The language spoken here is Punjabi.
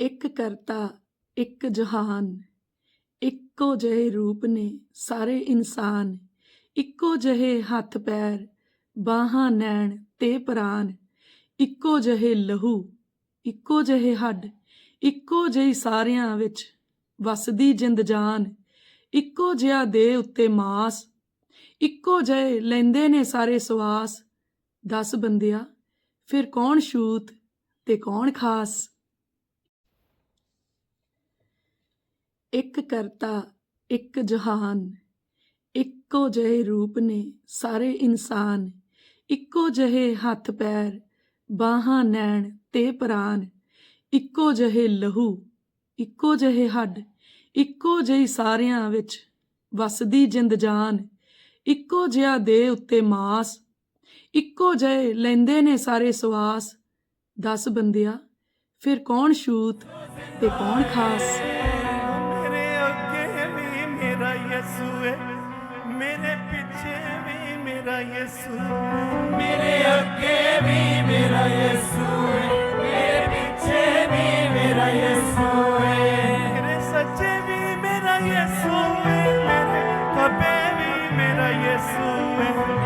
ਇੱਕ ਕਰਤਾ, ਇੱਕ ਜਹਾਨ। ਇੱਕੋ ਜਿਹੇ ਰੂਪ ਨੇ ਸਾਰੇ ਇਨਸਾਨ। ਇੱਕੋ ਜਿਹੇ ਹੱਥ ਪੈਰ, ਬਾਹਾਂ ਨੈਣ ਤੇ ਪ੍ਰਾਨ। ਇੱਕੋ ਜਿਹੇ ਲਹੂ, ਇੱਕੋ ਜਿਹੇ ਹੱਡ। ਇੱਕੋ ਜਿਹੀ ਸਾਰਿਆਂ ਵਿੱਚ ਵਸਦੀ ਜਿੰਦ ਜਾਨ। ਇੱਕੋ ਜਿਹਾ ਦੇ ਉੱਤੇ ਮਾਸ। ਇੱਕੋ ਜਿਹੇ ਲੈਂਦੇ ਨੇ ਸਾਰੇ ਸਵਾਸ। ਦਸ ਬੰਦਿਆ, ਫਿਰ ਕੌਣ ਛੂਤ ਤੇ ਕੌਣ ਖਾਸ? ਇੱਕ ਕਰਤਾ, ਇੱਕ ਜਹਾਨ। ਇੱਕੋ ਜਿਹੇ ਰੂਪ ਨੇ ਸਾਰੇ ਇਨਸਾਨ। ਇੱਕੋ ਜਿਹੇ ਹੱਥ ਪੈਰ, ਬਾਹਾਂ ਨੈਣ ਤੇ ਪ੍ਰਾਨ। ਇੱਕੋ ਜਿਹੇ ਲਹੂ, ਇੱਕੋ ਜਿਹੇ ਹੱਡ, ਇੱਕੋ ਜਿਹੀ ਸਾਰਿਆਂ ਵਿੱਚ ਵਸਦੀ ਜਿੰਦ ਜਾਨ। ਇੱਕੋ ਜਿਹਾ ਦੇ ਉੱਤੇ ਮਾਸ। ਇੱਕੋ ਜਿਹੇ ਲੈਂਦੇ ਨੇ ਸਾਰੇ ਸਵਾਸ। ਦਸ ਬੰਦਿਆ, ਫਿਰ ਕੌਣ ਛੂਤ ਤੇ ਕੌਣ ਖਾਸ? ਮੇਰਾ ਯਿਸੂ ਏ ਮੇਰੇ ਪਿੱਛੇ ਵੀ ਮੇਰਾ ਯਿਸੂ ਮੇਰੇ ਅੱਗੇ ਵੀ ਮੇਰਾ ਯਿਸੂ ਏ ਮੇਰੇ ਪਿੱਛੇ ਵੀ ਮੇਰਾ ਯਿਸੂ ਏ ਮੇਰੇ ਸੱਚੇ ਵੀ ਮੇਰਾ ਯਿਸੂ ਏ ਮੇਰੇ ਖੱਬੇ ਵੀ ਮੇਰਾ ਯਿਸੂ ਏ